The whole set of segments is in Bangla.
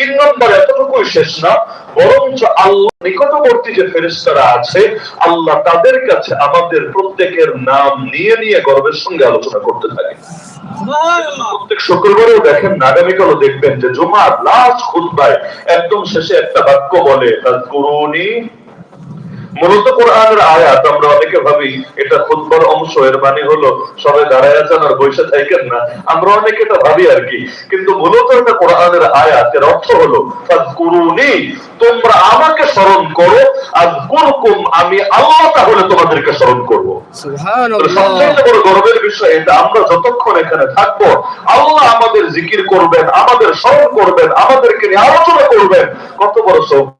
তিন নম্বরে এতটুকুই শেষ না বরঞ্চ আল্লাহ নিকটবর্তী যে ফেরিস্তারা আছে আল্লাহ তাদের কাছে আমাদের প্রত্যেকের নাম নিয়ে নিয়ে গর্বের সঙ্গে আলোচনা করতে থাকে। প্রত্যেক শুক্রবারেও দেখেন আগামীকালও দেখবেন যে জুমার লাস্ট খুদ্ায় একদম শেষে একটা বাক্য বলে তার করুণী মূলত কোরআনের আয়াত আমরা অনেকে ভাবি এটা খুতবার অংশ এর মানে হলো সবাই দাঁড়ায় আছেন আর বসে থাকেন না। আমরা অনেকে এটা ভাবি আর কি। কিন্তু মূলত এটা কোরআনের আয়াত এর অর্থ হলো ফাজকুরুনি তোমরা আমাকে স্মরণ করো আর কুরকুম আমি আল্লাহ তাহলে তোমাদেরকে স্মরণ করব। সুবহানাল্লাহ। সবচেয়ে বড় গর্বের বিষয় এটা আমরা যতক্ষণ এখানে থাকব আল্লাহ আমাদের জিকির করবেন আমাদের স্মরণ করবেন আমাদেরকে নিয়ে আলোচনা করবেন। কত বড় সৌভাগ্য।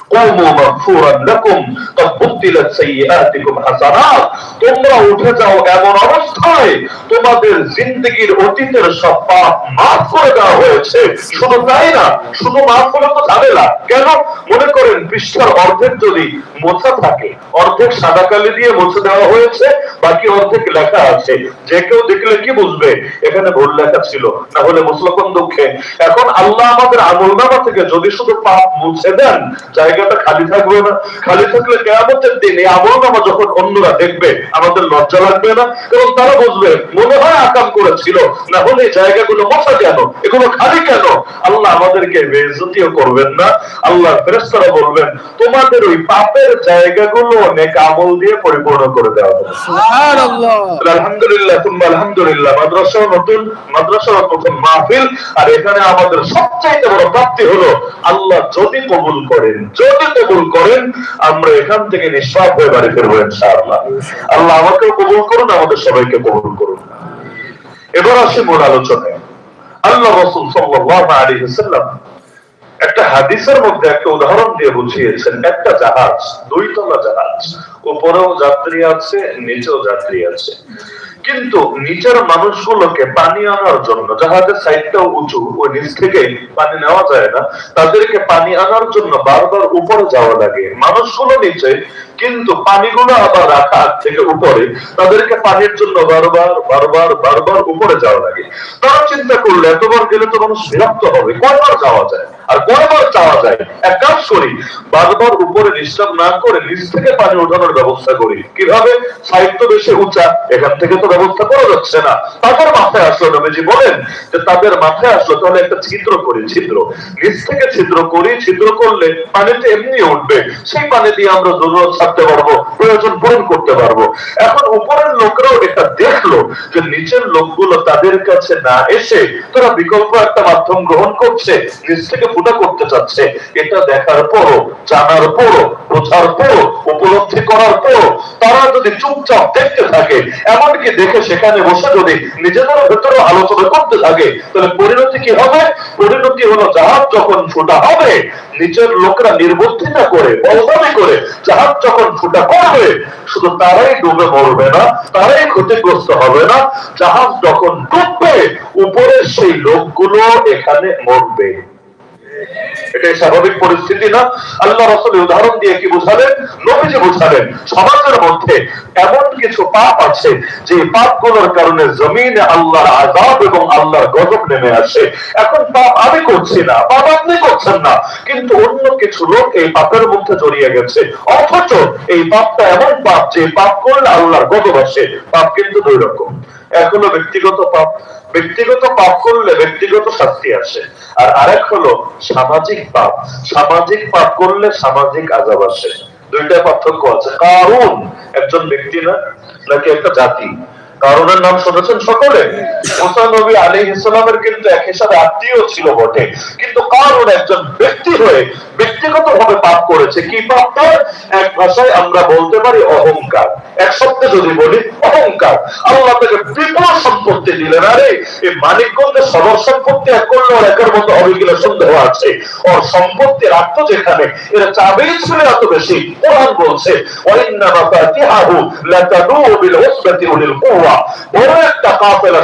কুমু মাগফুরান লাকুম বুদ্দিলাত হাসানাত। তোমরা উঠে যাও এমন অবস্থায়, তোমাদের অতীতের সব পাপ মাফ করে দেওয়া হয়েছে। শুধু তাই না, শুধু মাফ তো কেন? মনে করেন পৃষ্ঠার অর্ধেক যদি মোছা থাকে, অর্ধেক সাদা কালি দিয়ে মুছে দেওয়া হয়েছে, বাকি অর্ধেক লেখা আছে। যে কেউ দেখলে কি বুঝবে? এখানে ভুল লেখা ছিল, না হলে মুসলমান দুঃখে। এখন আল্লাহ আমাদের আমল থেকে যদি শুধু পাপ মুছে দেন জায়গাটা খালি থাকবে না। খালি থাকলে কেয়ামতের দিন এই আমল যখন অন্যরা দেখবে আমাদের লজ্জা লাগবে না এবং তারা বুঝবে মনে হয় আকাম করেছিল। না হলে এই জায়গাগুলো মশা কেন? এগুলো খালি কেন? আল্লাহ আমাদেরকে বেজতিও করবেন না। আল্লাহ ফেরেস্তারা বলবেন তোমাদের ওই পাপের জায়গাগুলো অনেক আমল দিয়ে পরিপূর্ণ করে দেওয়া হবে। আলহামদুলিল্লাহ তুম্বা আলহামদুলিল্লাহ মাদ্রাসা নতুন মাদ্রাসার নতুন মাহফিল আর এখানে আমাদের সবচাইতে বড় প্রাপ্তি হলো আল্লাহ যদি কবুল করেন যদি কবুল করেন, আমরা এখান থেকে নিঃশ্বাস হয়ে বাড়ি ফিরবো, ইনশাআল্লাহ। আল্লাহ আমাকেও কবুল করুন, আমাদের সবাইকে কবুল করুন। এবার আসি মূল আলোচনায়। আল্লাহ রসুল সাল্লাল্লাহু আলাইহি ওয়াসাল্লাম একটা হাদিসের মধ্যে একটা উদাহরণ দিয়ে বুঝিয়েছেন, একটা জাহাজ দুই তলা জাহাজ। উপরেও যাত্রী আছে, নিচেও যাত্রী আছে। কিন্তু নিচের মানুষগুলোকে পানি আনার জন্য, জাহাজের সাইডটাও উঁচু, ওই নিচ থেকে পানি নেওয়া যায় না, তাদেরকে পানি আনার জন্য বারবার উপরে যাওয়া লাগে। মানুষগুলো নিচে, কিন্তু পানিগুলো আবার রাখা থেকে উপরে, তাদেরকে পানির জন্য বারবার বারবার বারবার উপরে যাওয়া লাগে। তারা চিন্তা করলে, এতবার গেলে তো মানুষ বিরক্ত হবে, কয়বার যাওয়া যায়? আর কয়বার যাওয়া যায়। এক কাজ করি, বারবার উপরে ডিস্টার্ব না করে নিচ থেকে পানি ওঠানোর ব্যবস্থা করি। কীভাবে? তো বেশি উঁচা, এখান থেকে তো ব্যবস্থা করা যাচ্ছে না। তাদের মাথায় আসলো, নবীজি বলেন যে তাদের মাথায় আসলো, তাহলে একটা ছিদ্র করি, ছিদ্র। নিচ থেকে ছিদ্র করি, ছিদ্র করলে পানিতে এমনি উঠবে। সেই পানি দিয়ে আমরা জরুরত ছাড়তে পারব, প্রয়োজন পূরণ করতে পারব। এখন উপরের লোকরাও এটা দেখল যে নিচের লোকগুলো তাদের কাছে না এসে তারা বিকল্প একটা মাধ্যম গ্রহণ করছে। নিচ থেকে ফুটা করতে চাচ্ছে, এটা দেখার পরও, জানার পরও, বোঝার পরও, উপলব্ধি করার পরও, তারা যদি চুপচাপ দেখতে থাকে, এমনকি দেখে সেখানে বসে যদি নিজেদের ভেতরে আলোচনা করতে থাকে, তাহলে পরিণতি কি হবে? পরিণতি হলো জাহাজ যখন ফুটা হবে, নিচের লোকরা নির্বুদ্ধিতা করে বলদামি করে, জাহাজ যখন ফুটা করবে, শুধু তারাই ডুবে মরবে না, তারাই ক্ষতিগ্রস্ত হবে না। জাহাজ যখন ডুববে, উপরের সেই লোকগুলো এখানে মরবে। এটাই স্বাভাবিক পরিস্থিতি না। আল্লাহ রসুল উদাহরণ দিয়ে কি বুঝালেন? নবীজি বুঝালেন, সমাজের মধ্যে এমন কিছু পাপ আছে যে পাপগুলোর কারণে জমিনে আল্লাহর আজাব এবং আল্লাহর গজব নেমে আসে। এখন পাপ আমি করছি না, পাপ আপনি করছেন না, কিন্তু অন্য কিছু লোক এই পাপের মধ্যে জড়িয়ে গেছে। অথচ এই পাপটা এমন পাপ, যে পাপ করলে আল্লাহর গজব আসে, পাপ কিন্তু দুই রকম। এক ব্যক্তিগত পাপ ব্যক্তিগত পাপ করলে ব্যক্তিগত শাস্তি আসে। আর আরেক হলো সামাজিক পাপ। সামাজিক পাপ করলে সামাজিক আজাব আসে। দুইটা পার্থক্য আছে। কারণ একজন ব্যক্তি না, নাকি একটা জাতি? কারণের নাম শুনেছেন সকলে? মুসা নবী আলী ইসলামের কিন্তু এক হিসাবে আত্মীয় ছিল বটে। কিন্তু কারণ একজন ব্যক্তি হয়ে ব্যক্তিগত ভাবে পাপ করেছে, কি পাপ তার? এক ভাষায় আমরা বলতে পারি অহংকার। এক শব্দে যদি বলি অহংকার। আল্লাহ তাকে বিপুল সম্পত্তি দিলেন। আরে এই মানিকগঞ্জের সদর সম্পত্তি এক করলে ওর একের মতো কিনা সন্দেহ আছে। ওর সম্পত্তি রাখতো যেখানে, এরা চাবেই ছিল এত বেশি। কোরআন বলছে ওয়াইন্না মাফাতিহাহু লাতাদু বিল উসবাতি উলিল কুওয়া। পরিমাণ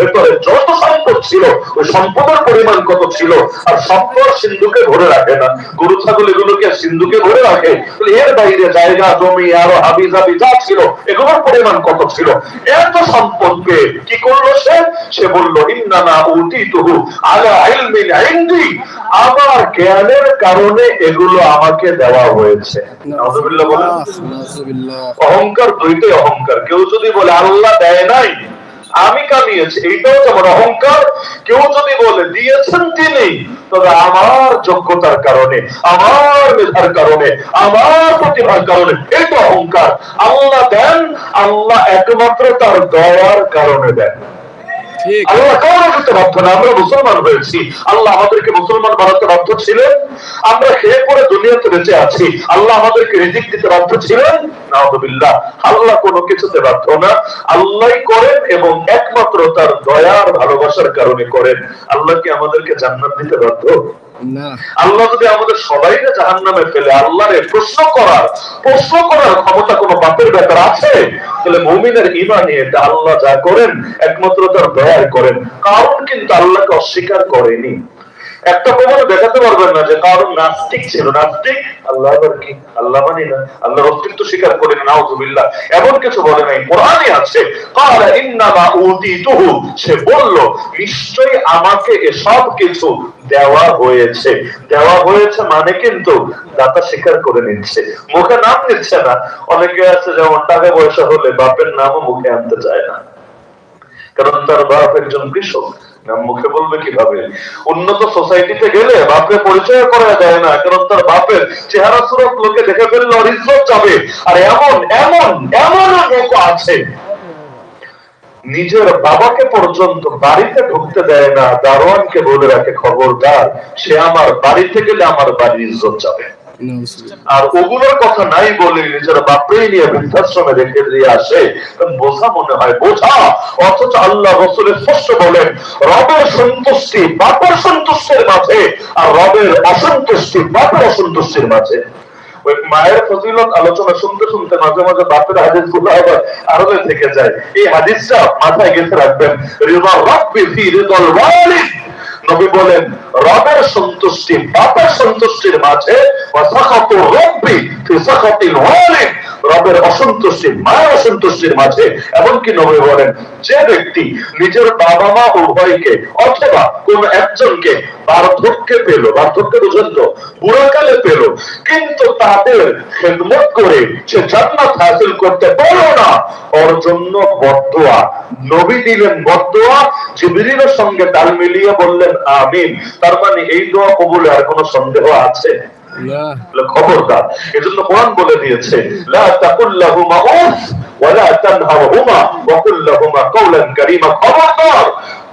ভেতরে যত সম্পদ ছিল, ওই সম্পদের পরিমাণ কত ছিল? আর সম্পদ সিন্ধুকে ভরে রাখে না। গরু, ছাগল, এগুলোকে সিন্ধুকে ভরে রাখে। এর বাইরে জায়গা, জমি, আরও হাবি যা ছিল, এগুলোর পরিমাণ কত ছিল? এত সম্পদ পেয়ে কি করল? সে সে বলল ইন্নানা উটি তুহু আলা ইলমিন ইনদি। আমার জ্ঞানের কারণে এগুলো আমাকে দেওয়া হয়েছে। নাউজুবিল্লাহ বলেন। অহংকার দুইটাই অহংকার। কেউ যদি বলে আল্লাহ দেয় নাই আমি কামিয়েছি এইটাও যেমন অহংকার কেউ যদি বলে দিয়েছেন তিনি তবে আমার যোগ্যতার কারণে আমার মেধার কারণে আমার প্রতিভার কারণে এটা অহংকার। আল্লাহ দেন আল্লাহ একমাত্র তার দয়ার কারণে দেন। আল্লাহ বেঁচে আছি। আল্লাহ আমাদেরকে ছিলেন। আল্লাহ কোনো কিছুতে বাধ্য না। আল্লাহ করেন এবং একমাত্র তার দয়ার ভালোবাসার কারণে করেন। আল্লাহ কি আমাদেরকে জান্নাত দিতে বাধ্য? আল্লাহ যদি আমাদের সবাইকে জাহান নামে ফেলে, আল্লাহরে প্রশ্ন করার প্রশ্ন করার ক্ষমতা কোনো বাপের ব্যাপার আছে? তাহলে মমিনের ইমানে এটা আল্লাহ যা করেন, একমাত্র তার দয়ায় করেন। কারণ কিন্তু আল্লাহকে অস্বীকার করেনি। একটা প্রমাণ দেখাতে পারবেন না যে কারণ নাস্তিক ছিল। নাস্তিক? আল্লাহ কি? আল্লাহ মানি না। আল্লাহর অস্তিত্ব স্বীকার করেন নাউজুবিল্লাহ। এমন কিছু বলে নাই। কোরআনে আছে। কালা ইন্নামা উতিতুহু। সে বলল, নিশ্চয়ই আমাকে এসব কিছু দেওয়া হয়েছে। দেওয়া হয়েছে মানে কিন্তু দাতা স্বীকার করে নিচ্ছে। মুখে নাম নিচ্ছে না। অনেকে আছে যেমন টাকা পয়সা হলে বাপের নামও মুখে আনতে চায় না। কারণ তার বাপ একজন কৃষক। মুখে বলবে কীভাবে? উন্নত সোসাইটিতে গেলে বাপের পরিচয় করা যায় না, কারণ তার বাপের চেহারা সুরত লোকে দেখে ফেললে ওর ইজ্জত যাবে। আর এমন এমন এমন লোক আছে, নিজের বাবাকে পর্যন্ত বাড়িতে ঢুকতে দেয় না। দারোয়ানকে বলে রাখে, খবরদার, সে আমার বাড়িতে গেলে আমার বাড়ির ইজ্জত যাবে। আর ওগুলোর কথা নাই বলে নিজের বাপরেই নিয়ে বৃদ্ধাশ্রমে রেখে দিয়ে আসে বোঝা মনে হয়, বোঝা। অথচ আল্লাহ রসুল স্পষ্ট বলেন, রবের সন্তুষ্টি বাপের সন্তুষ্টির মাঝে আর রবের অসন্তুষ্টি বাপের অসন্তুষ্টির মাঝে। ওই মায়ের ফজিলত আলোচনা শুনতে শুনতে মাঝে মাঝে বাপের হাদিসগুলো আবার আরবে থেকে যায়। এই হাদিসটা মাথায় গেঁথে রাখবেন, রিদা রব্বি ফি রিদাল ওয়ালিদ নবী বলেন রবের সন্তুষ্টি বাপের সন্তুষ্টির মাঝে রবের অসন্তুষ্টি মায়ের অসন্তুষ্টির মাঝে এমনকি নবী বলেন, যে ব্যক্তি নিজের বাবা মা উভয়কে অথবা কোন একজনকে বার্ধক্যে পেল, বার্ধক্যে বুঝেন তো, বুড়াকালে পেল, কিন্তু তাদের খেদমত করে সে জান্নাত হাসিল করতে পারল না। ওর জন্য বদদোয়া। নবী দিলেন বদদোয়া, জিবরিলের সঙ্গে তাল মিলিয়ে বললেন, আমিন। তার মানে এই দোয়া কবুলে আর কোনো সন্দেহ আছে? খবরদার। এজন্য কোরআন বলে দিয়েছে, লা তাকুল্লাহুমা উফ ওয়ালা তানহারহুমা ওয়া কুল্লাহুমা কাওলান কারীমা। খবরদার!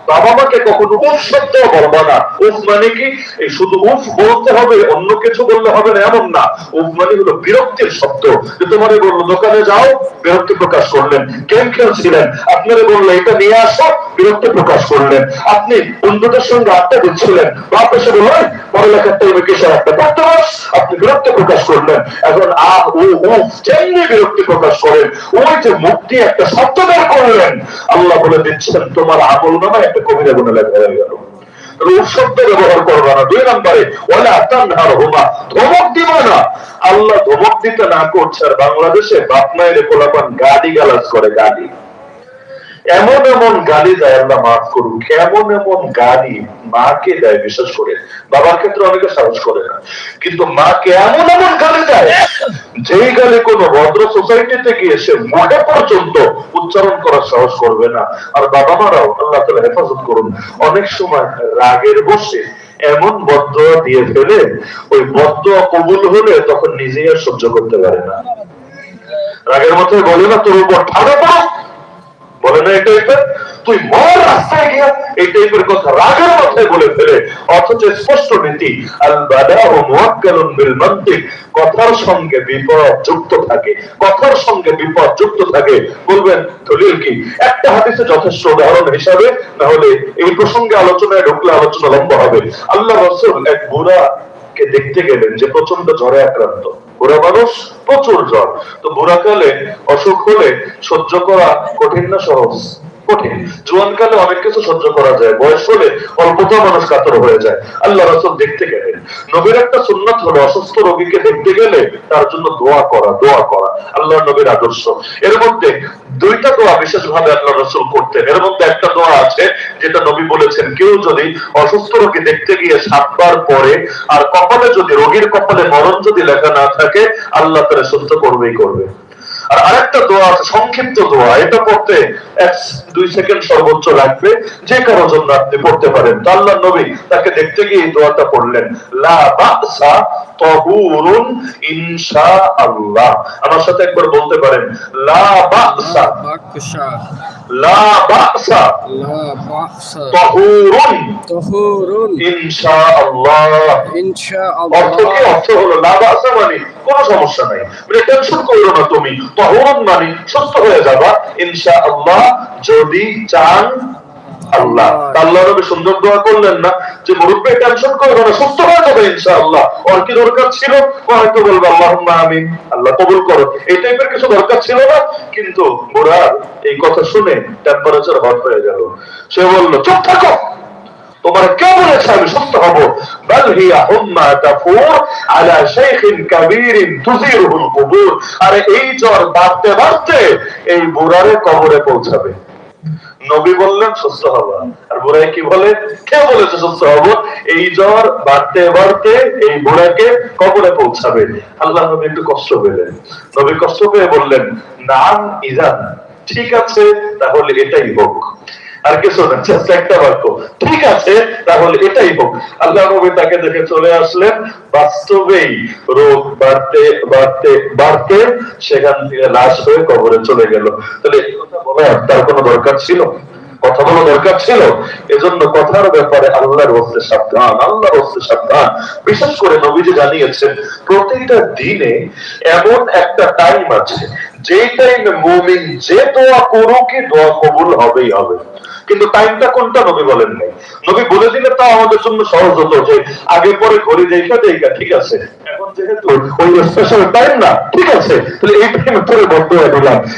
বাবা মাকে কখনো উফ শব্দ বলব না। উফ মানে কি? এই শুধু উফ বলতে হবে অন্য কিছু বললে হবে না এমন না। উফ মানে হলো বিরক্তির শব্দ। যে তোমারে বলল দোকানে যাও বিরক্তি প্রকাশ করলেন। গেম খেলছিলেন। আপনারে বলল এটা নিয়ে আসো বিরক্তি প্রকাশ করলেন। আপনি বন্ধুদের সঙ্গে আড্ডা দিচ্ছিলেন। বাপ এসে বলল "এই, পড়ালেখার টাইমে কিসের একটা পড়তে বস আপনি বিরক্তি প্রকাশ করলেন। এখন আ ও ও যেমনি বিরক্তি প্রকাশ করেন। ওই যে মুক্তি একটা শব্দ বের করলেন। আল্লাহ বলে দিচ্ছেন তোমার আমল নামা একটা কবিতা গুণে লেখা হয়ে গেল। আল্লাহ ধমক দিতে না করছে, আর বাংলাদেশে গালি গালাজ করে, গালি। এমন এমন দেয় আল্লাহ, মাফ করুক। এমন এমন মাকে দেয়, বিশেষ করে। বাবার ক্ষেত্রে অনেকে সাহস করে না। কিন্তু মাকে এমন এমন গালি দেয়, যেই গালি কোন ভদ্র সোসাইটিতে গিয়ে সে মুখে পর্যন্ত উচ্চারণ করার সাহস করবে না। আর বাবা মারাও আল্লাহ তালা হেফাজত করুন। অনেক সময় রাগের বসে এমন বদ্ধ দিয়ে ফেলে, ওই বদ্ধ কবুল হলে তখন নিজেই আর সহ্য করতে পারে না। রাগের মাথায় বলে না, তোর উপর ঠাড়া বলে না এই টাইপের তুই মর রাস্তায় গিয়া এই টাইপের কথা রাগের মাথায় বলে ফেলে। অথচ স্পষ্ট নীতি আল বাদা ও বিল মান্তিক কথার সঙ্গে বিপদ যুক্ত থাকে, কথার সঙ্গে বিপদ যুক্ত থাকে। বলবেন, দলিল কি? একটা হাদিসে যথেষ্ট উদাহরণ হিসাবে না হলে এই প্রসঙ্গে আলোচনায় ঢুকলে আলোচনা লম্বা হবে। আল্লাহ রসুল এক বুড়া কে দেখতে গেলেন যে প্রচণ্ড জ্বরে আক্রান্ত। বুড়া মানুষ, প্রচুর জ্বর। তো বুড়াকালে অসুখ হলে সহ্য করা কঠিন না সহজ? কঠিন। জোয়ানকালে অনেক কিছু সহ্য করা যায়। বয়স হলে অল্পতা মানুষ কাতর হয়ে যায়। আল্লাহ রসুল দেখতে গেলেন। নবীর একটা সুন্নাত হলো অসুস্থ রোগীকে দেখতে গেলে তার জন্য দোয়া করা দোয়া করা। আল্লাহ নবীর আদর্শ। এর মধ্যে দুইটা দোয়া বিশেষ ভাবে আল্লাহ রসুল করতেন। এর মধ্যে একটা দোয়া আছে যেটা নবী বলেছেন, কেউ যদি অসুস্থ রোগী দেখতে গিয়ে সাতবার পরে আর কপালে যদি, রোগীর কপালে মরণ যদি লেখা না থাকে, আল্লাহ তারা সুস্থ করবেই করবে। আর আরেকটা দোয়া আছে, সংক্ষিপ্ত দোয়া। এটা পড়তে এক দুই সেকেন্ড সর্বোচ্চ লাগবে। যে কারও জন্য আপনি পড়তে পারেন। তো আল্লাহ নবী তাকে দেখতে গিয়ে এই দোয়াটা পড়লেন। লা তহুরুন ইনশাআল্লাহ। আমার সাথে একবার বলতে পারেন, লা বাসা। বাসা লা বাসা তহুরুন। তহুরুন। ইনশাআল্লাহ। অর্থ কি? অর্থ হলো মানে কোনো সমস্যা নাই। মানে টেনশন করো না তুমি। তহরন মানে সুস্থ হয়ে যাবা। ইনশাআল্লাহ যদি চান আল্লাহ আল্লাহ সুন্দর দোয়া করলেন না যে মুরব্বী টেনশন করবে না সুস্থ হয়ে যাবে ইনশা আল্লাহ ওর কি দরকার ছিল? ও হয়তো বলবে আল্লাহ আমিন। আল্লাহ কবুল করো। এই টাইপের কিছু দরকার ছিল না কিন্তু এই কথা শুনে টেম্পারেচার হট হয়ে গেল। সে বলল চুপ থাকো। তোমার কে বলেছে আমি সুস্থ হব? বল হিয়া তাফুর আলা শাইখিন কাবীরিন তুজিরুল কুবুর। আরে এই জ্বর বাড়তে বাড়তে এই বুড়ারে কবরে পৌঁছাবে। নবী বললেন, সুস্থ হবা। আর বুড়াই কি বলে, কে বলেছে সুস্থ হব? এই জ্বর বাড়তে বাড়তে এই বুড়াকে কবরে পৌঁছাবে। আল্লাহ নবী একটু কষ্ট পেলেন। নবী কষ্ট পেয়ে বললেন, নাম ইজান। ঠিক আছে, তাহলে এটাই হোক। আর কিছু না জাস্ট একটা বাক্য। ঠিক আছে, তাহলে এটাই হোক। আল্লাহ নবী তাকে দেখে চলে আসলেন, বাস্তবেই রোগ বাড়তে বাড়তে বাড়তে সেখান থেকে লাশ হয়ে কবরে চলে গেল। তাহলে কথা বলার তার কোনো দরকার ছিল? কথা বলা দরকার ছিল? এজন্য কথার ব্যাপারে আল্লাহর হস্তে সাবধান, আল্লাহর হস্তে সাবধান। বিশেষ করে নবীজি জানিয়েছেন, প্রতিটা দিনে এমন একটা টাইম আছে মুমিন যে দোয়া করুক দোয়া কবুল হবেই হবে। কিন্তু টাইমটা কোনটা নবী বলেন নাই? নবী বলে দিলে তা আমাদের জন্য সহজ হতো যে আগে পরে ঘড়ি দেখা দেখা ঠিক আছে? এখন যেহেতু ওই স্পেশাল টাইম না, ঠিক আছে? তাহলে এই বন্ধ হয়ে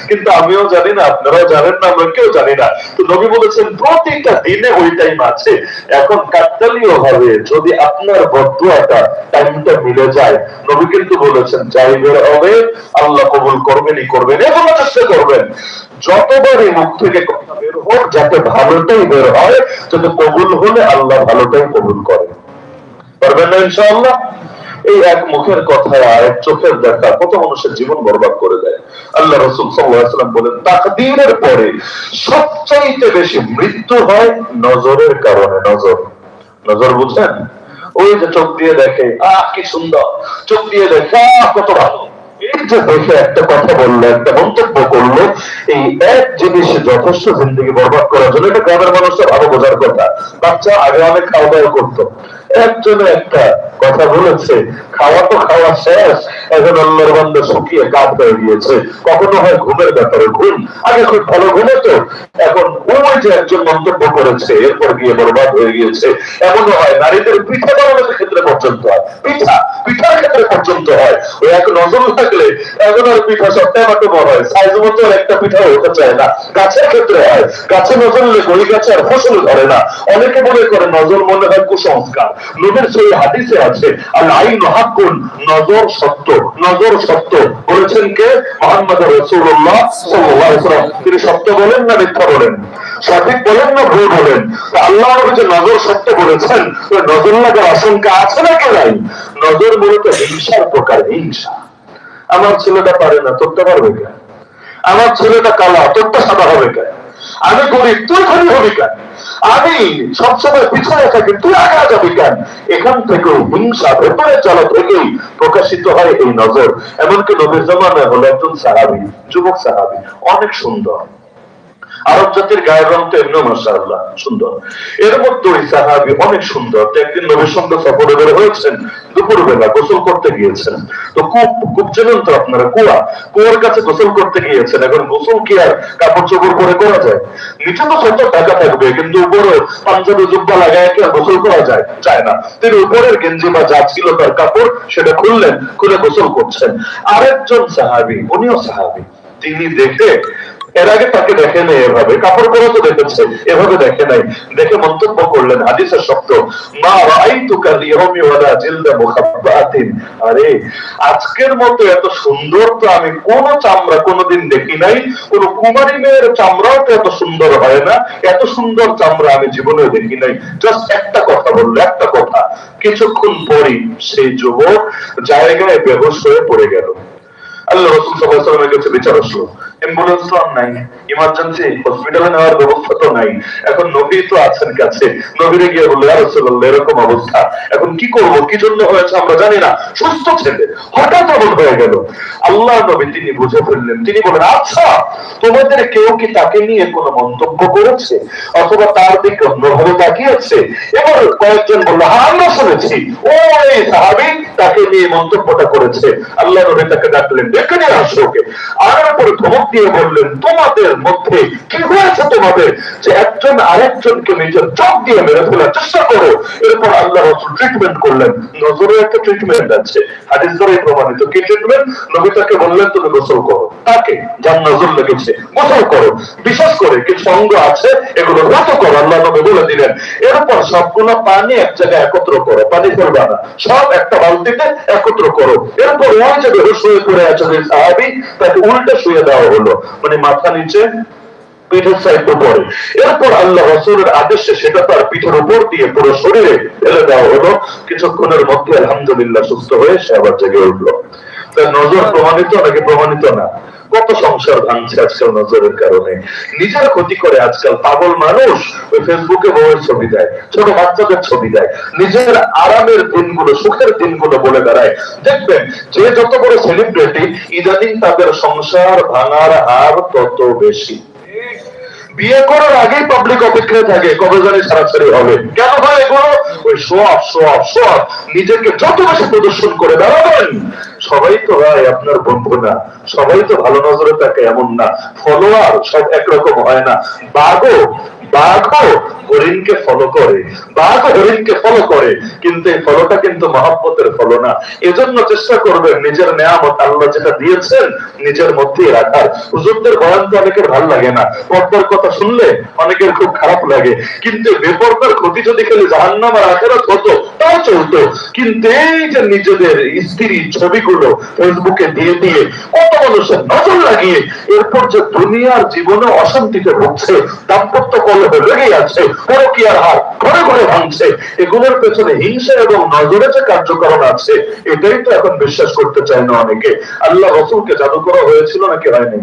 কিন্তু আমিও জানি না, আপনারাও জানেন না, আমরা কেউ জানি না। তো নবী বলেছেন, প্রতিটা দিনে ওই টাইম আছে। এখন কাকতালীয় ভাবে যদি আপনার বদুয়াটা টাইমটা মিলে যায়, নবী কিন্তু বলেছেন, যাই বের হবে, আল্লাহ কবুল করবেনই করবেন, এখনও চেষ্টা করবেন। যতবারই মুখ থেকে কথা বের হোক, যাতে ভালোটাই বের হয়, যাতে কবুল হলে আল্লাহ ভালোটাই কবুল করে পারবেন না ইনশাআল্লাহ? এই এক মুখের কথা এক চোখের দেখা কত মানুষের জীবন বরবাদ করে দেয়। আল্লাহ রসুল সাল্লাম বলেন, তাকদীরের পরে সবচাইতে বেশি মৃত্যু হয় নজরের কারণে, নজর। নজর বুঝলেন? ওই যে চোখ দিয়ে দেখে, আহ, কি সুন্দর। চোখ দিয়ে দেখে, আহ, কত ভালো। এই যে দেখে একটা কথা বলল, একটা মন্তব্য করল, এই এক জিনিস যথেষ্ট জিন্দগি বরবাদ করার জন্য, এটা গ্রামের মানুষরা ভালো বোঝার কথা। বাচ্চা আগে অনেক খাওয়া দাওয়া করতো। একজনে একটা কথা বলেছে, খাওয়া তো খাওয়া শেষ এখন আল্লাহর বান্দা শুকিয়ে কাপ গিয়েছে। কখনো হয় ঘুমের ব্যাপারে ঘুম, আগে খুব ভালো ঘুমতো, এখন ওই যে একজন মন্তব্য করেছে, এরপর গিয়ে বরবাদ হয়ে গিয়েছে। এমনও হয়, নারীদের পিঠা বানানোর ক্ষেত্রে পর্যন্ত হয়। পিঠা, পিঠার ক্ষেত্রে পর্যন্ত হয়। ওই এক নজর থাকলে এখন আর পিঠা সব ট্যামাটো বড় হয়, সাইজ মতো একটা পিঠা হতে চায় না। গাছের ক্ষেত্রে হয়, গাছে নজর লেগে ওই গাছে আর ফসল ধরে না। অনেকে মনে করে নজর মনে হয় কুসংস্কার। নবীর সেই হাদিসে আছে আর আইন হাক্কুন, নজর সত্য নজর সত্য। বলেছেন কে? মোহাম্মদ রসুল্লাহ তিনি সত্য বলেন না মিথ্যা বলেন? সঠিক বলেন না ভুল বলেন? তো আল্লাহ যে নজর সত্য বলেছেন নজর লাগার আশঙ্কা আছে নাকি নাই? নজর মূলত হিংসার প্রকার, হিংসা। আমার ছেলেটা পারে না, তোরটা পারবে কেন আমার ছেলেটা কালা, তোরটা সাদা হবে কেন আমি গরিব, তুই ধনী হবি কেন আমি সবসময় পিছনে থাকি। তুই আগে যাবি কেন? এখান থেকেও হিংসা ভেতরে চলা থেকেই প্রকাশিত হয় এই নজর। এমনকি নবীর জমানায় হলো একজন সাহাবি, যুবক সাহাবি। অনেক সুন্দর। আরব জাতির গায়ের রং তো এমনি মাসাআল্লাহ সুন্দর। এর মধ্যে ওই সাহাবি অনেক সুন্দর। তো একদিন নবীর সঙ্গে সফরে বের হয়েছেন, দুপুরবেলা গোসল করতে গিয়েছেন। তো কূপ কূপ চেনেন তো আপনারা? কুয়া। কুয়ার কাছে গোসল করতে গিয়েছেন। এখন গোসল কি আর কাপড় চোপড় পরে করা যায়? নিচে তো সত্য টাকা থাকবে, কিন্তু উপরে পাঞ্জাবি জুব্বা লাগায় কি আর গোসল করা যায়? যায় না। তিনি উপরের গেঞ্জি বা যা ছিল তার কাপড় সেটা খুললেন, খুলে গোসল করছেন। আরেকজন সাহাবি, উনিও সাহাবি, তিনি দেখে এর আগে তাকে দেখে নাই এভাবে, কাপড় পরে তো দেখেছে, এভাবে দেখে নাই। দেখে মন্তব্য করলেন হাদিসের শব্দ মা আরে, আজকের মতো এত সুন্দর তো আমি চামড়া দেখি নাই। কোন কুমারী মেয়ের চামড়াও তো এত সুন্দর হয় না। এত সুন্দর চামড়া আমি জীবনে দেখি নাই। জাস্ট একটা কথা বলল, একটা কথা। কিছুক্ষণ পরই সেই যুবক জায়গায় বেহোশ হয়ে পড়ে গেল। আল্লাহ রসুল সাল্লামের কাছে বিচার আসলো। অ্যাম্বুলেন্স তো নাই ইমার্জেন্সি হসপিটালে নেওয়ার ব্যবস্থা তো নাই। এখন নবী তো আছেন কাছে, নবীরে গিয়ে বলল আর এরকম অবস্থা। এখন কি করব, কি জন্য হয়েছে আমরা জানি না। সুস্থ ছেলে, হঠাৎ এমন হয়ে গেল। আল্লাহ নবী তিনি বুঝে ফেললেন। তিনি বলেন আচ্ছা তোমাদের কেউ কি তাকে নিয়ে কোনো মন্তব্য করেছে? অথবা তার দিকে অন্যভাবে তাকিয়েছে? এবার কয়েকজন বলল হ্যাঁ আমরা শুনেছি। ও এই সাহাবি তাকে নিয়ে মন্তব্যটা করেছে। আল্লাহ নবী তাকে ডাকলেন, ডেকে নিয়ে আসো ওকে। আর পরে ধমক দিয়ে বললেন, তোমাদের মধ্যে কি হয়েছে তোমাদের? যে একজন আরেকজনকে নিজের চোখ দিয়ে মেরে ফেলার চেষ্টা করো। এরপর আল্লাহ রসুল ট্রিটমেন্ট করলেন। নজরের একটা ট্রিটমেন্ট আছে। হাদিস দ্বারাই প্রমাণিত। কি ট্রিটমেন্ট নবী তাকে বললেন, তুমি গোসল করো। তাকে, যার নজর লেগেছে, গোসল করো। বিশেষ করে কিছু অঙ্গ আছে, এগুলো রত করো, আল্লাহ নবী বলে দিলেন। এরপর সবগুলো পানি এক জায়গায় একত্র করো, পানি ফেলবা না। সব একটা বালতিতে একত্র করো। এরপর ওই যে হয়ে পড়ে আছে যে সাহাবি, তাকে উল্টে শুয়ে দেওয়া হলো। মানে মাথা নিচে, পিঠের সাইড উপরে এরপর আল্লাহ রসুলের আদেশে সেটা তার পিঠের উপর দিয়ে পুরো শরীরে ফেলে দেওয়া হলো। কিছুক্ষণের মধ্যে আলহামদুলিল্লাহ সুস্থ হয়ে সে আবার জেগে উঠল। তার নজর প্রমাণিত নাকি প্রমাণিত না? কত সংসার ভাঙছে আজকাল নজরের কারণে? নিজের ক্ষতি করে আজকাল পাগল মানুষ ওই ফেসবুকে বউয়ের ছবি দেয়, ছোট বাচ্চাদের ছবি দেয়। নিজের আরামের দিনগুলো, সুখের দিনগুলো বলে বেড়ায়। দেখবেন, যে যত বড় সেলিব্রিটি ইদানিং তাদের সংসার ভাঙার হার তত বেশি। বিয়ে করার আগেই পাবলিক অপেক্ষায় থাকে কবে জানি ছাড়াছাড়ি হবে? কেন ভাই এগুলো? ওই সোয়াব সোয়াব সোয়াব নিজেকে যত বেশি প্রদর্শন করে দাঁড়াবেন সবাই তো ভাই আপনার বন্ধু না। সবাই তো ভালো নজরে থাকে এমন না। ফলোয়ার সব একরকম হয় না। বাঘও বাঘও হরিণকে ফলো করে বাঘ হরিণকে ফলো করে, কিন্তু এই ফলোটা কিন্তু ফলো না। এজন্য চেষ্টা করবেন নিজের নেয়ামত আল্লাহ যেটা দিয়েছেন, নিজের রাখার। হুজুরদের বয়ান তো অনেকের ভালো লাগে না। কথা শুনলে অনেকের খুব খারাপ লাগে। কিন্তু বেপর্দার ক্ষতি যদি খেলে জাহান্নাম আর হতো, তাও চলতো। কিন্তু এই যে নিজেদের স্ত্রী ছবিগুলো ফেসবুকে দিয়ে দিয়ে কত মানুষের নজর লাগিয়ে, এরপর যে দুনিয়ার জীবনে অশান্তিতে ভুগছে, দাম্পত্য কলহে লেগেই আছে পরকিয়ার হার ঘরে ঘরে ভাঙছে। এগুলোর পেছনে হিংসা এবং নজরে যে কার্যকরণ আছে, এটাই তো এখন বিশ্বাস করতে চায় না অনেকে। আল্লাহ রসুলকে জাদু করা হয়েছিল নাকি হয়নি?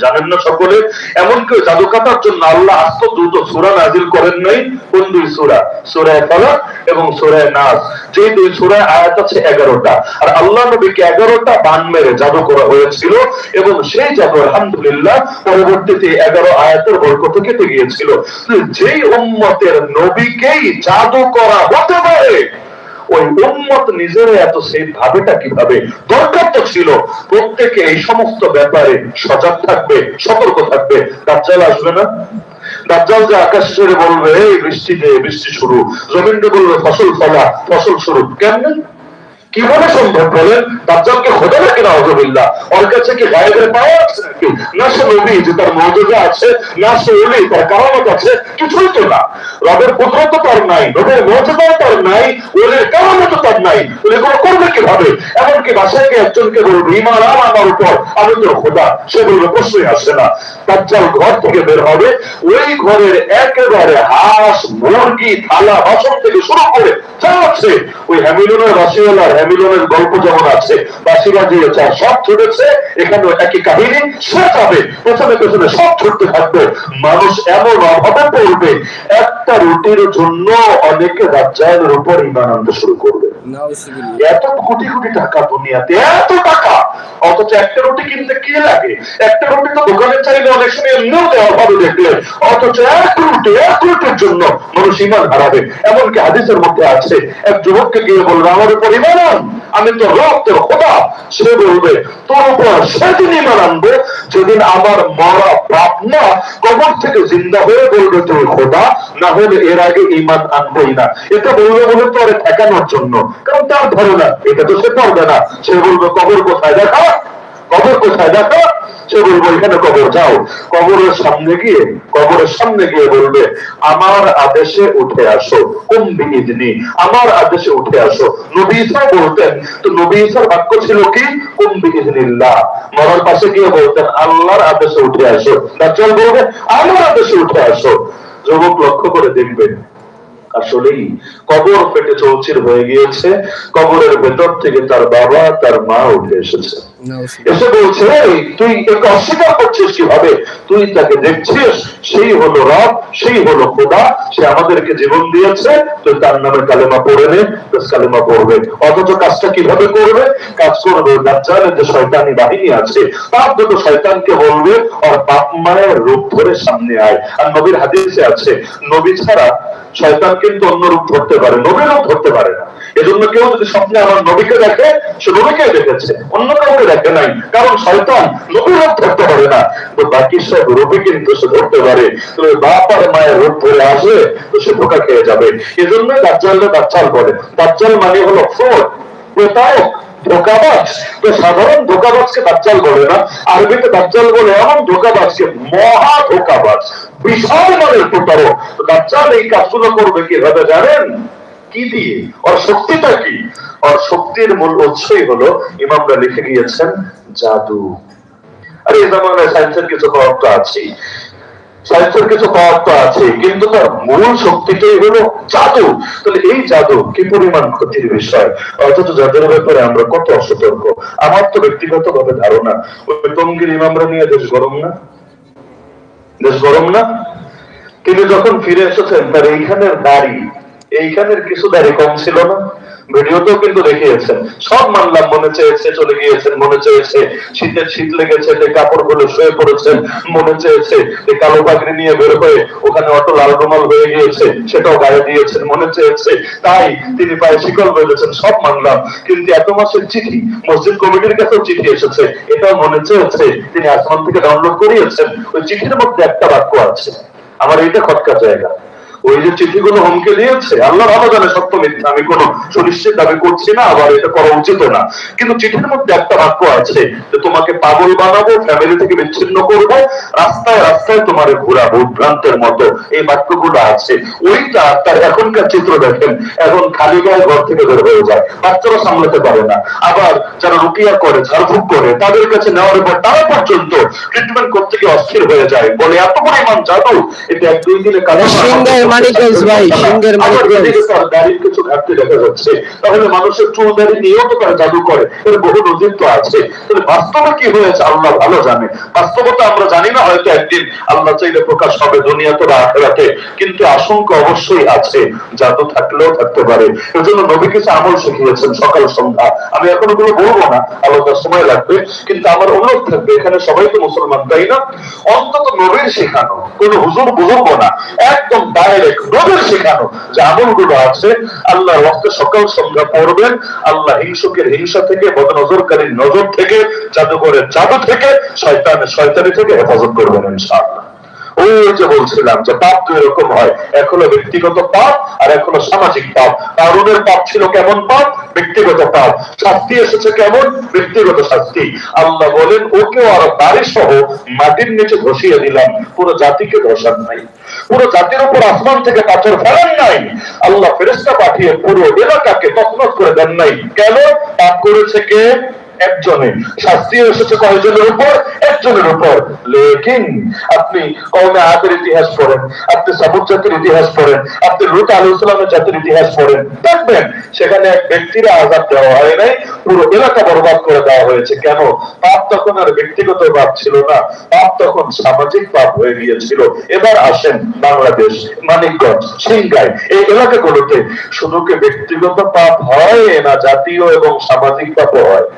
জানেন না সকলে। এমনকি জাদু কাটার জন্য আল্লাহ আস্ত দ্রুত সুরা নাজিল করেন নাই। কোন দুই সুরা? সুরায় ফালাক এবং সুরায় নাস। যে দুই সুরায় আয়াত আছে এগারোটা। আর আল্লাহ নবীকে এগারোটা বান মেরে জাদু করা হয়েছিল এবং সেই জাদু আলহামদুলিল্লাহ পরবর্তীতে এগারো আয়াতের বরকত কেটে গিয়েছিল। যেই উম্মতের নবীকেই জাদু করা হতে পারে। ওই উন্মত নিজেরা এত সেই ভাবেটা কীভাবে? দরকার তো ছিল প্রত্যেকে এই সমস্ত ব্যাপারে সজাগ থাকবে, সতর্ক থাকবে। দাজ্জাল আসবে না? দাজ্জাল যে আকাশ ছেড়ে বলবে, এই বৃষ্টি দে বৃষ্টি শুরু। জমিনকে বলবে, ফসল ফলা, ফসল শুরু কেমন? কীভাবে সম্ভব বলেন? দাজ্জালকে খোদা নাকি নাউজুবিল্লাহ ওর কাছে কি গায়েবের পাওয়া আছে নাকি? না সে নবী, যে তার মর্যাদা আছে, না সে ওলি, তার কারামত আছে, কিছুই তো না। রবের পুত্রত্ব তার নাই, রবের মর্যাদাও তার নাই, ওলির কারামত তার নাই। এগুলো করবে কীভাবে? এমনকি বাসায় গিয়ে একজনকে বলবে ইমান আম আমার উপর, আমি তোর খোদা। সে বলবে প্রশ্নই আসে না। দাজ্জাল ঘর থেকে বের হবে। ওই ঘরের একেবারে হাঁস, মুরগি, থালা, বাসন থেকে শুরু করে যা আছে, ওই হ্যামিলনের বাসিওয়ালার হ্যামিলনের গল্প যেমন আছে বাসি বাজিয়েছে আর সব ছুটেছে এখানে একই কাহিনী সে যাবে। পেছনে পেছনে সব ছুটতে থাকবে। মানুষ এমন অভাবে পড়বে একটা রুটির জন্য অনেকে রাজ্যায়নের উপর ইমান আনতে শুরু করবে। এত কোটি কোটি টাকা দুনিয়াতে এত টাকা অথচ একটা রুটি কিনতে কি লাগে? একটা রুটি তো দোকানের চাইলে অনেক সময় এমনিও দেওয়া হবে দেখলে। অথচ এক রুটি এক রুটির জন্য মানুষ ইমান হারাবে। এমনকি হাদিসের মধ্যে আছে, এক যুবককে গিয়ে বলবে আমার উপর ইমান আমি তো রক্তের খোদা। সে বলবে তোর উপর সেদিন যেদিন আমার মরা বাপ না কবর থেকে জিন্দা হয়ে বলবে তুমি খোদা, না হলে এর আগে ইমান আনবই না। এটা বলবে বলে তো আরে ঠেকানোর জন্য। কারণ তার ধরে না এটা তো সে পারবে না। সে বলবে, কবর কোথায়? দেখা। কবর কোথায়? দেখো সে বলব এখানে কবর, যাও। কবরের সামনে গিয়ে, কবরের সামনে গিয়ে বলবে, আমার আদেশে উঠে আসো কুম বিইদনি আমার আদেশে উঠে আসো। নবী ঈসা বলতেন, তো নবী ঈসার বাক্য ছিল কি? কুম বিইদনিল্লাহ মরার পাশে গিয়ে বলতেন, আল্লাহর আদেশে উঠে আসো। দাজ্জাল বলবে আমার আদেশে উঠে আসো। যুবক লক্ষ্য করে দেখবেন আসলেই কবর পেটে চৌচির হয়ে গিয়েছে, কবরের ভেতর থেকে তার বাবা, তার মা উঠে এসেছে। এসে বলছে তুই একে অস্বীকার করছিস কীভাবে? তুই তাকে দেখছিস, সেই হলো রব, সেই হলো খোদা, সে আমাদেরকে জীবন দিয়েছে, তুই তার নামে কালেমা পড়ে নে কালেমা পড়বে। অথচ কাজটা কীভাবে করবে? কাজ করবে দাজ্জালের যে শয়তানি বাহিনী আছে তার দুটো শয়তানকে বলবে আর বাপ মায়ের রূপ ধরে সামনে আয়। আর নবীর হাদিসে আছে, নবী ছাড়া শয়তান কিন্তু অন্য রূপ ধরতে পারে নবীর রূপ ধরতে পারে না। এজন্য কেউ যদি স্বপ্নে আমার নবীকে দেখে, সে নবীকে দেখেছে। অন্য কাউকে দেখে নাই। কারণ শয়তান নবীর রূপ ধরতে পারে না। তো বাকি সব রূপে কিন্তু সে ধরতে পারে। তবে বাপ আর মায়ের রূপ ধরে আসে তো সে ধোকা খেয়ে যাবে। এজন্য দাজ্জালকে দাজ্জাল বলে। দাজ্জাল মানে হলো ফ্রড। প্রতারক ধোকাবাজ। তো সাধারণ ধোকাবাজকে বলে না। আরবিতে বলে এমন মহা ধোকাবাজ। বিশাল মানের প্রতারক। দাজ্জাল এই কাজগুলো করবে জানেন? কি দিয়ে? ওর শক্তিটা কি? ওর শক্তির মূল উৎসই হলো, ইমামরা লিখে গিয়েছেন জাদু। জামানায় সায়েন্সের কিছু আছেই। সায়েন্সের কিছু পাওয়ার আছে কিন্তু তার মূল শক্তিটাই হলো জাদু। তাহলে এই জাদু কি পরিমাণ ক্ষতির বিষয়? যাদের ব্যাপারে আমরা কত অসতর্ক? আমার তো ব্যক্তিগত ভাবে ধারণা, ওই টঙ্গির ইমামরা নিয়ে দেশ গরম না? দেশ গরম না? তিনি যখন ফিরে এসেছেন, তার এইখানের দাড়ি এইখানের কিছু দাড়ি কম ছিল না। ভিডিওতেও কিন্তু দেখিয়েছেন। সব মানলাম, মনে চেয়েছে চলে গিয়েছেন, মনে চেয়েছে শীতের শীত লেগেছে, যে কাপড়গুলো শুয়ে পড়েছেন, মনে চেয়েছে যে কালো পাগড়ি নিয়ে বের হয়ে ওখানে অটো লাল রুমাল হয়ে গিয়েছে, সেটাও গায়ে দিয়েছেন, মনে চেয়েছে। তাই তিনি পায়ে শিকল বেঁধেছেন, সব মানলাম। কিন্তু এত মাসের চিঠি, মসজিদ কমিটির কাছেও চিঠি এসেছে। এটাও মনে চেয়েছে, তিনি আসমান থেকে ডাউনলোড করিয়েছেন। ওই চিঠির মধ্যে একটা বাক্য আছে। আমার এইটা খটকা জায়গা। ওই যে চিঠিগুলো হুমকে দিয়েছে আল্লাহ ভালো জানে সত্য মিথ্যা আমি কোনো সুনিশ্চিত দাবি করছি না আবার এটা করা উচিত না। কিন্তু চিঠির মধ্যে একটা বাক্য আছে যে তোমাকে পাগল বানাবো ফ্যামিলি থেকে বিচ্ছিন্ন করব রাস্তায় রাস্তায় তোমার ঘোরাবো ভ্রান্তের মতো। এই বাক্যগুলো আছে। ওইটা তার এখনকার চিত্র দেখেন এখন খালি গায়ে ঘর থেকে বের হয়ে যায়। বাচ্চারা সামলাতে পারে না। আবার যারা রুকিয়া করে ঝাড়ফুঁক করে তাদের কাছে নেওয়ার পর তারা পর্যন্ত ট্রিটমেন্ট করতে গিয়ে অস্থির হয়ে যায়। বলে এত পরিমাণ জাদু এটা এক দুই দিনে সিংহের মানিকগঞ্জ ভাই, সিংহের মানিকগঞ্জ। কিছু ঘাটতি দেখা যাচ্ছে। তাহলে মানুষের নিয়েও তো তারা জাদু করে। এর বহু নজির তো আছে। তাহলে বাস্তবে কি হয়েছে আল্লাহ ভালো জানে। বাস্তবতা আমরা জানি না হয়তো একদিন আল্লাহ চাইলে প্রকাশ হবে দুনিয়া তো আখেরাতে কিন্তু আশঙ্কা অবশ্যই আছে জাদু থাকলেও থাকতে পারে। এর জন্য নবী কিছু আমল শিখিয়েছেন সকাল সন্ধ্যা। আমি এখন ওগুলো বলব না আলোচনার সময় লাগবে। কিন্তু আমার অনুরোধ থাকবে এখানে সবাই তো মুসলমান তাই না? অন্তত নবীর শেখানো। কোন হুজুর বুঝব না। একদম ডাইরেক্ট যে আল্লাহ সকাল সন্ধ্যা পড়বেন, আল্লাহ নজর থেকে, জাদুঘরের জাদু থেকে, শয়তানের শয়তানি থেকে হেফাজত করবেন, ইনশাআল্লাহ। ওই যে বলছিলাম যে পাপ দুই রকম হয় এক হলো ব্যক্তিগত পাপ আর এক হলো সামাজিক পাপ। কারুনের পাপ ছিল কেমন পাপ? ব্যক্তিগত পাপ। শাস্তি এসেছে কেমন? ব্যক্তিগত শাস্তি। আল্লাহ বলেন ওকে আর বাড়ি সহ মাটির নিচে ধসিয়ে দিলাম। পুরো জাতিকে ধসান নাই। পুরো জাতির উপর আসমান থেকে পাথর ফেলেন নাই। আল্লাহ ফেরেস্তা পাঠিয়ে পুরো এলাকাকে তছনছ করে দেন নাই। কেন? পাপ করেছে কে? একজনে শাস্তি এসেছে কয়েকজনের উপর? একজনের উপর। লেকিন আপনি কমে আদের ইতিহাস পড়েন, আপনি সাবুদ জাতির ইতিহাস পড়েন, আপনি রুত আলু ইসলামের জাতির ইতিহাস পড়েন। দেখবেন সেখানে এক ব্যক্তিরা আজাদ দেওয়া হয় নাই, পুরো এলাকা বরবাদ করে দেওয়া হয়েছে। কেন? পাপ তখন আর ব্যক্তিগত পাপ ছিল না, পাপ তখন সামাজিক পাপ হয়ে গিয়েছিল। এবার আসেন বাংলাদেশ, মানিকগঞ্জ, সিংগাই, এই এলাকাগুলোতে। শুধু কি ব্যক্তিগত পাপ হয় না, জাতীয় এবং সামাজিক পাপও হয়।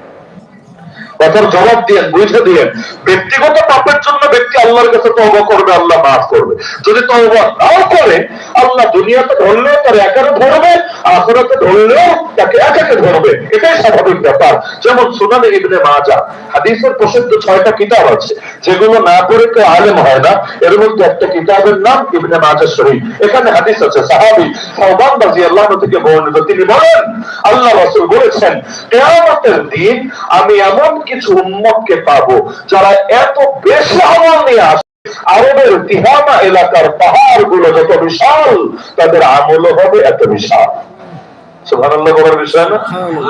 কথার জবাব দিয়েন বুঝে দিয়েন ব্যক্তিগত পাপের জন্য ব্যক্তি আল্লাহর কাছে তওবা করবে, আল্লাহ মাফ করবে। যদি তওবা নাও করে, আল্লাহ দুনিয়াতে ধরলেও তার একারে ধরবে, আখরাতে ধরলেও তাকে একাকে ধরবে। এটাই স্বাভাবিক ব্যাপার। যেমন সুনানে ইবনে মাজা হাদিসের প্রসিদ্ধ ছয়টা কিতাব আছে। যেগুলো না পড়ে কেউ আলেম হয় না। এর মধ্যে একটা কিতাবের নাম ইবনে মাজা শরীফ। এখানে হাদিস আছে, সাহাবী সাওবান রাদিয়াল্লাহু থেকে বর্ণিত। তিনি বলেন, আল্লাহ রাসূল বলেছেন, কিয়ামতের দিন আমি এমন কিছু উম্মতকে পাবো যারা এত বেশি আমল নিয়ে আসে। আরবের তিহামা এলাকার পাহাড়গুলো যত বিশাল তাদের আমলও হবে এত বিশাল। সুবহানাল্লাহ বলার বিষয় না?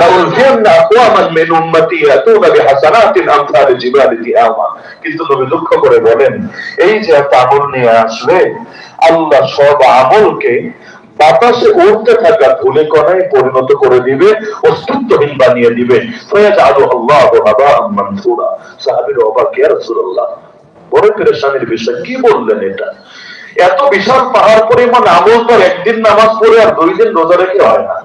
লাউল ফিয়ান্না আকওয়ামান মিন উম্মতি ইয়াতুনা বিহাসানাতিন আমসাল জিবালি তিহামা কিন্তু নবী দুঃখ করে বলেন এই যে এত আমল নিয়ে আসবে আল্লাহ সব আমলকে বাতাসে উড়তে থাকা ধুলে কণায় পরিণত করে দিবে অস্তিত্বহীন বানিয়ে দিবে। আলু আল্লাহ সাহাবীর রাসূলুল্লাহ। বড় পেরেশানির বিষয়, কি বললেন এটা? এত বিশাল পাহাড় পরিমাণ আমল তো একদিন নামাজ পড়ে আর দুই দিন রোজা রেখে হয় না।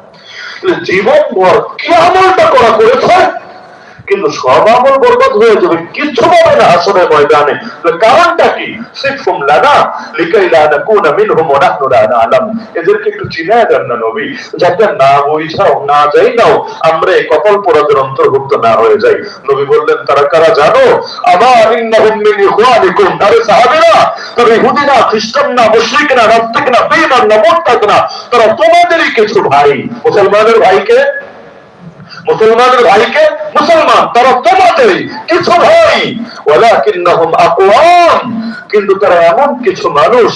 জীবন ভর কি আমলটা করা করেছে? কিন্তু সব আমল বরবাদ হয়ে যাবে। কিচ্ছু পাবে না আসলে ময়দানে। কারণটা কি? না'লাম এদেরকে একটু দেন না নবী। যাতে না বুঝাও, না যাই নাও আমরা এই কপাল পোড়াদের অন্তর্ভুক্ত না হয়ে যাই। নবী বললেন, তারা কারা জানো? আমার আরে তবে ইহুদি না খ্রিস্টান না না, নাস্তিক না না না। তারা তোমাদেরই কিছু ভাই। মুসলমানের ভাইকে মুসলমানের ভাইকে মুসলমান, তারা তোমাদেরই কিছু ভাই ওয়ালাকিন্নাহুম আকওয়াম। কিন্তু তারা এমন কিছু মানুষ,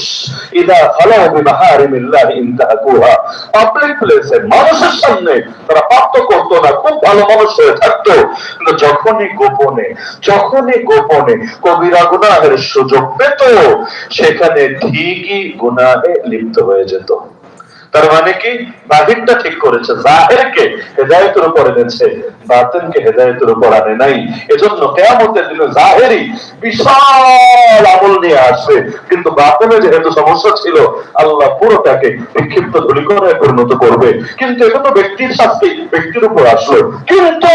ইদা খালাউ বিমাহারিমিল্লাহ ইনতাহাকুহা পাবলিক প্লেসে, মানুষের সামনে তারা পাপ করত না, খুব ভালো মানুষ হয়ে থাকতো। কিন্তু যখনই গোপনে যখনই গোপনে কবিরা গুনাহের সুযোগ পেত, সেখানে ঠিকই গুনাহে লিপ্ত হয়ে যেত। তার মানে কি? বাহিরটা ঠিক করেছে, জাহেরকে হেদায়তের উপর এনেছে, বাতিনকে হেদায়তের উপর আনে নাই। এজন্য কেয়ামতের দিনে জাহেরি বিশাল আমল নিয়ে আসবে। কিন্তু বাতিনে যেহেতু সমস্যা ছিল, আল্লাহ পুরোটাকে বিক্ষিপ্ত ধূলিকণায় পরিণত করবে। কিন্তু এজন্য ব্যক্তির শাস্তি ব্যক্তির উপর আসলো। কিন্তু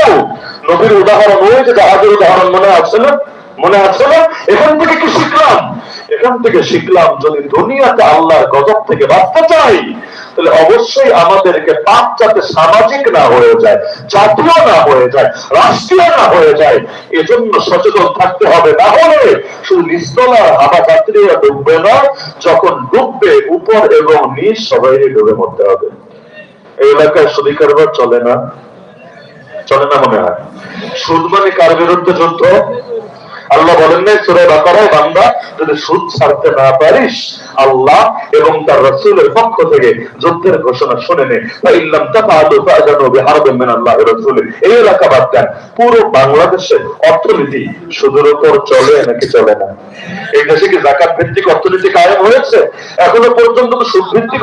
নবীর উদাহরণ ওই যে জাহাজের উদাহরণ মনে আছে না? মনে আছে না? এখান থেকে কি শিখলাম? এখান থেকে শিখলাম, যদি দুনিয়াতে আল্লাহর গজব থেকে বাঁচতে চাই তাহলে অবশ্যই আমাদেরকে পাপ যাতে সামাজিক না হয়ে যায়, জাতীয় না হয়ে যায়, রাষ্ট্রীয় না হয়ে যায়, এজন্য সচেতন থাকতে হবে। না হলে শুধু নিস্তলার হাবা যাত্রীরা ডুববে না, যখন ডুববে উপর এবং নিচ সবাই ডুবে মরতে হবে। এই এলাকায় সুদী কারবার চলে না? চলে না মনে হয়? সুদ মানে কার বিরুদ্ধে যুদ্ধ? আল্লাহ বলেন নাই, সুরে বাকারায়, বান্দা, যদি সুদ ছাড়তে না পারিস আল্লাহ এবং তার রসুলের পক্ষ থেকে যুদ্ধের ঘোষণা শুনে নে। এই এলাকা বাদ দেন। পুরো বাংলাদেশের অর্থনীতি উপর চলে নাকি চলে না? এই দেশে কি জাকাত ভিত্তিক অর্থনীতি কায়েম হয়েছে? এখনও পর্যন্ত তো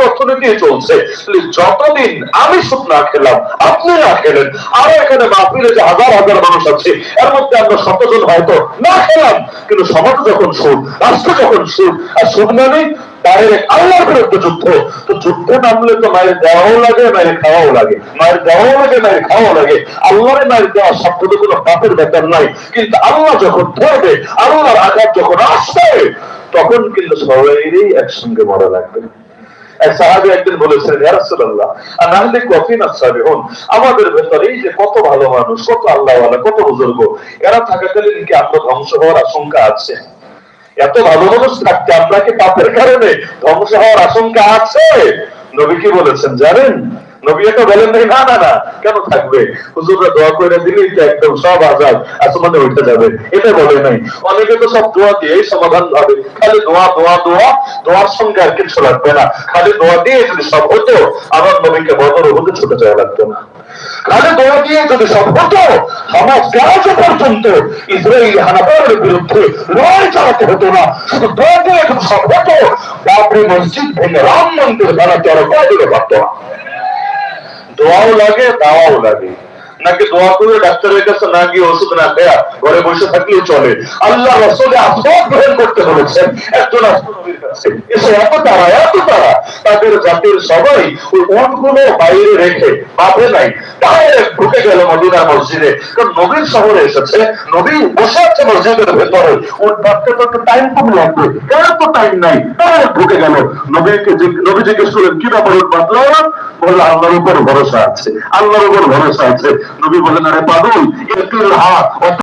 অর্থনীতি চলছে। যতদিন আমি সুদ না খেলাম, আপনি না খেলেন, আর এখানে মাহফিলে যে হাজার হাজার মানুষ আছে, এর মধ্যে আমরা শতজন হয়তো না খেলাম, কিন্তু সমাজ যখন সুদ, রাষ্ট্র যখন সুদ, আর সুদ মানে ডাইরেক্ট আল্লাহর বিরুদ্ধে যুদ্ধ। তো যুদ্ধে নামলে তো মায়ের দেওয়াও লাগে, মায়ের খাওয়াও লাগে। মায়ের দেওয়াও লাগে, মায়ের খাওয়াও লাগে। আল্লাহরে মায়ের দেওয়া শব্দতে কোনো পাপের ব্যাপার নাই। কিন্তু আল্লাহ যখন ধরবে, আল্লাহর আঘাত যখন আসবে, তখন কিন্তু সবাইরই একসঙ্গে মরা লাগবে। আমাদের ভেতরে এই যে কত ভালো মানুষ, কত আল্লাহওয়ালা, কত বুজুর্গ, এরা থাকাকালীন কি আমরা ধ্বংস হওয়ার আশঙ্কা আছে? এত ভালো মানুষ থাকতে আমরা কি পাপের কারণে ধ্বংস হওয়ার আশঙ্কা আছে? নবী কি বলেছেন জানেন? এটা বলে নাই। অনেকে তো সব দোয়া দিয়েই সমাধান হবে খালি সঙ্গে আর কিছু লাগবে না। খালি দোয়া সব আমার নবীকে বদর হতে ছুটে যাওয়া লাগতো না। খালি দোয়া দিয়ে যদি সব হতো আমার গাছ পর্যন্ত ইসরায়েলি হানাফারের বিরুদ্ধে লড়াই চালাতে হতো না। শুধু দোয়া দিয়ে এখন সব হতো, বাপরে মসজিদ ভেঙে রাম মন্দির বানাতে আরও কয় দিতে পারতো না। দোয়াও লাগে, দাওয়াও লাগে। নাকি দোয়া করে ডাক্তারের কাছে, না গিয়ে ওষুধ, না দেয়া, ঘরে বসে থাকলেও চলে। আল্লাহ রসলে আশ্রয় গ্রহণ করতে বলেছেন, একজন এত তারা এত তারা, তাদের জাতির সবাই ওই বাইরে রেখে নাই। ডাইরেক্ট ঢুকে গেল মদিনার মসজিদে। কারণ নবীর শহরে এসেছে, নবী বসে আছে মসজিদের ভেতরে। তো টাইম কম লাগবে। তো টাইম নাই, ডাইরেক্ট ঢুকে গেল। নবীকে নবী জিজ্ঞেস করলেন, কি ব্যাপার বাঁধলো বলল, আল্লাহর উপর ভরসা আছে, আল্লাহর উপর ভরসা আছে। নবী বললেন আরে পাগল একটু হাত